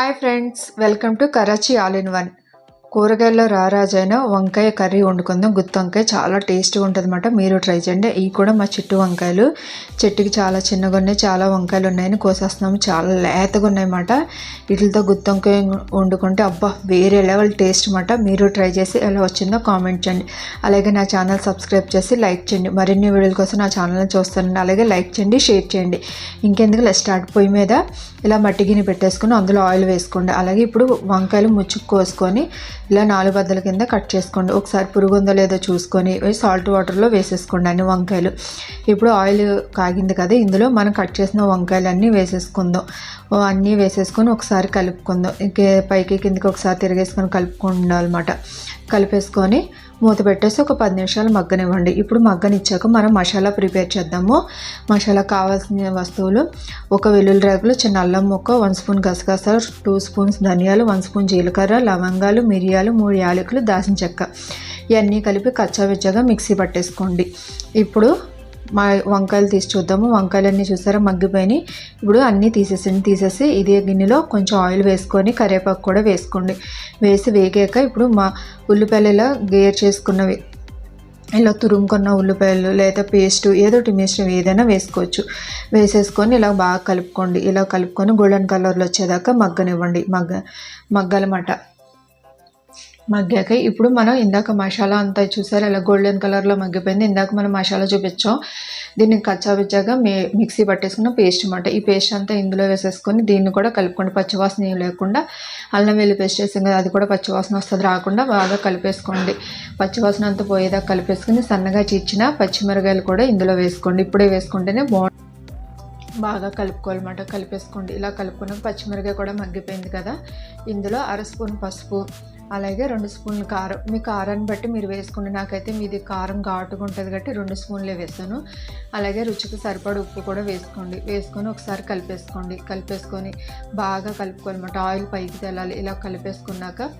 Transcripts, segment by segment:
Hi friends, welcome to Karachi All in One. కూరగాయల్లో రారాజైన వంకాయ curry వండుకుందాం. గుత్తి వంకాయ చాలా టేస్ట్గా ఉంటుంది అనమాట మీరు ట్రై చేయండి. ఇవి కూడా మా చెట్టు వంకాయలు. చెట్టుకి చాలా చిన్నగా ఉన్నాయి. చాలా వంకాయలు ఉన్నాయని కోసేస్తున్నాము. చాలా లేతగా ఉన్నాయన్నమాట. వీటితో గుత్తి వంకాయ వండుకుంటే అబ్బా వేరే లెవెల్ టేస్ట్ అనమాట మీరు ట్రై చేసి ఎలా వచ్చిందో కామెంట్ చేయండి. అలాగే నా ఛానల్ సబ్స్క్రైబ్ చేసి లైక్ చేయండి. మరిన్ని వీడియోల కోసం నా ఛానల్ని చూస్తానండి. అలాగే లైక్ చేయండి షేర్ చేయండి. ఇంకెందుకు స్టార్ట్ పొయ్యి మీద. ఇలా మట్టి గిన్నె పెట్టేసుకుని అందులో ఆయిల్ వేసుకోండి. అలాగే ఇప్పుడు వంకాయలు ముచ్చుకు కోసుకొని ఇలా నాలుగు బద్దల కింద కట్ చేసుకోండి. ఒకసారి పురుగు ఉందో లేదో చూసుకొని సాల్ట్ వాటర్లో వేసేసుకోండి అన్ని వంకాయలు. ఇప్పుడు ఆయిల్ కాగింది కదా ఇందులో మనం కట్ చేసిన వంకాయలు అన్నీ వేసేసుకుందాం అన్నీ వేసేసుకొని ఒకసారి కలుపుకుందాం. ఇంకే పైకి కిందకి ఒకసారి తిరిగేసుకొని కలుపుకుండాలన్నమాట. కలిపేసుకొని మూత పెట్టేసి ఒక పది నిమిషాలు మగ్గనివ్వండి. ఇప్పుడు మగ్గనిచ్చాక మనం మసాలా ప్రిపేర్ చేద్దాము. మసాలా కావాల్సిన వస్తువులు ఒక వెల్లుల్లి రేకులు చిన్న అల్లం ముక్క వన్ స్పూన్ గసగసాలు టూ స్పూన్స్ ధనియాలు వన్ స్పూన్ జీలకర్ర లవంగాలు మిరియాలు మూడు యాలకులు దాసిన చెక్క. ఇవన్నీ కలిపి కచ్చావిచ్చగా మిక్సీ పట్టేసుకోండి. ఇప్పుడు మా వంకాయలు తీసి చూద్దాము. వంకాయలన్నీ చూసారా? మగ్గిపోయినాయి. ఇప్పుడు అన్నీ తీసేసండి తీసేసి ఇదే గిన్నెలో కొంచెం ఆయిల్ వేసుకొని కరివేపాకు కూడా వేసుకోండి. వేసి వేగాక ఇప్పుడు మా ఉల్లిపాయలు ఇలా గేర్ చేసుకున్నవి. ఇలా తురుముకున్న ఉల్లిపాయలు లేదా పేస్ట్ ఏదో మిశ్రం ఏదైనా వేసుకోవచ్చు. వేసేసుకొని ఇలా బాగా కలుపుకోండి. ఇలా కలుపుకొని గోల్డెన్ కలర్లో వచ్చేదాకా మగ్గనివ్వండి. మగ్గ మగ్గలమాట మగ్గాక. ఇప్పుడు మనం ఇందాక మసాలా అంతా చూసారు? ఇలా గోల్డెన్ కలర్లో మగ్గిపోయింది. ఇందాక మనం మసాలా చూపించాం. దీన్ని కచ్చాబిచ్చాగా మే మిక్సీ పట్టేసుకున్న పేస్ట్ అనమాట ఈ పేస్ట్ అంతా ఇందులో వేసేసుకొని దీన్ని కూడా కలుపుకోండి. పచ్చివాసన ఏం లేకుండా అల్లం వెల్లి పేస్ట్ వేసాం కదా అది కూడా పచ్చివాసన వస్తుంది రాకుండా బాగా కలిపేసుకోండి. పచ్చివాసన అంతా పోయేదాకా కలిపేసుకుని సన్నగా చీచిన పచ్చిమిరకాయలు కూడా ఇందులో వేసుకోండి. ఇప్పుడే వేసుకుంటేనే బాగుంటుంది బాగా కలుపుకోవాలన్నమాట. కలిపేసుకోండి. ఇలా కలుపుకున్నాక పచ్చిమిరకాయ కూడా మగ్గిపోయింది కదా. ఇందులో అర స్పూన్ పసుపు అలాగే రెండు స్పూన్లు కారం. మీ కారాన్ని బట్టి మీరు వేసుకోండి. నాకైతే మీది కారం ఘాటుగా ఉంటుంది కాబట్టి రెండు స్పూన్లే వేసాను అలాగే రుచికి సరిపడ ఉప్పు కూడా వేసుకోండి. వేసుకొని ఒకసారి కలిపేసుకోండి. కలిపేసుకొని బాగా కలుపుకోవాలన్నమాట. ఆయిల్ పైకి తెలాలి. ఇలా కలిపేసుకున్నాక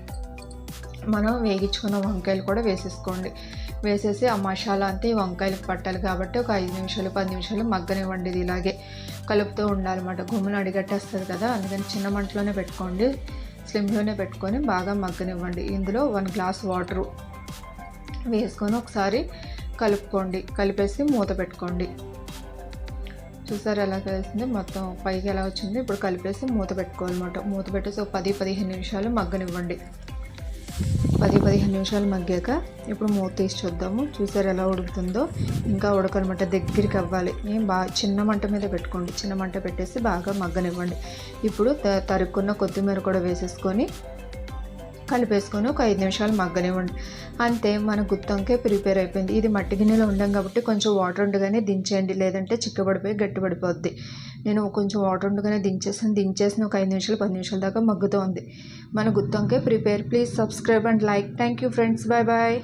మనం వేగించుకున్న వంకాయలు కూడా వేసేసుకోండి. వేసేసి ఆ మసాలా అంతా ఈ వంకాయలకు పట్టాలి కాబట్టి ఒక ఐదు నిమిషాలు పది నిమిషాలు మగ్గనివ్వండి ఇది ఇలాగే. కలుపుతూ ఉండాలన్నమాట. గుమ్మలు అడిగట్టేస్తుంది కదా అందుకని చిన్న మంటలోనే పెట్టుకోండి. స్లిమ్లోనే పెట్టుకొని బాగా మగ్గనివ్వండి. ఇందులో వన్ గ్లాస్ వాటరు వేసుకొని ఒకసారి కలుపుకోండి. కలిపేసి మూత పెట్టుకోండి. చూసారు ఎలా కలిసింది? మొత్తం పైకి ఎలా వచ్చింది ఇప్పుడు కలిపేసి మూత పెట్టుకోవాలన్నమాట. మూత పెట్టేసి ఒక పది పదిహేను నిమిషాలు మగ్గనివ్వండి. పది పదిహేను నిమిషాలు మగ్గాక ఇప్పుడు మూత తీసి చూద్దాము. చూసారు ఎలా ఉడుకుతుందో? ఇంకా ఉడకనమాట దగ్గరికి అవ్వాలి. నేను బాగా చిన్న మంట మీద పెట్టుకోండి. చిన్న మంట పెట్టేసి బాగా మగ్గనివ్వండి. ఇప్పుడు తరుక్కున్న కొత్తిమీర కూడా వేసేసుకొని కలిపేసుకొని ఒక ఐదు నిమిషాలు మగ్గనివ్వండి అంతే మన గుత్తంకే ప్రిపేర్ అయిపోయింది. ఇది మట్టి గిన్నెలో ఉండం కాబట్టి కొంచెం వాటర్ ఉండగానే దించేయండి. లేదంటే చిక్కబడిపోయి గట్టిపడిపోద్ది. నేను కొంచెం వాటర్ ఉండగానే దించేసాను. దించేసిన ఒక ఐదు నిమిషాలు పది నిమిషాల దాకా మగ్గుతూ ఉంది మన గుత్తంకే prepare. Please subscribe and like. Thank you friends. Bye bye.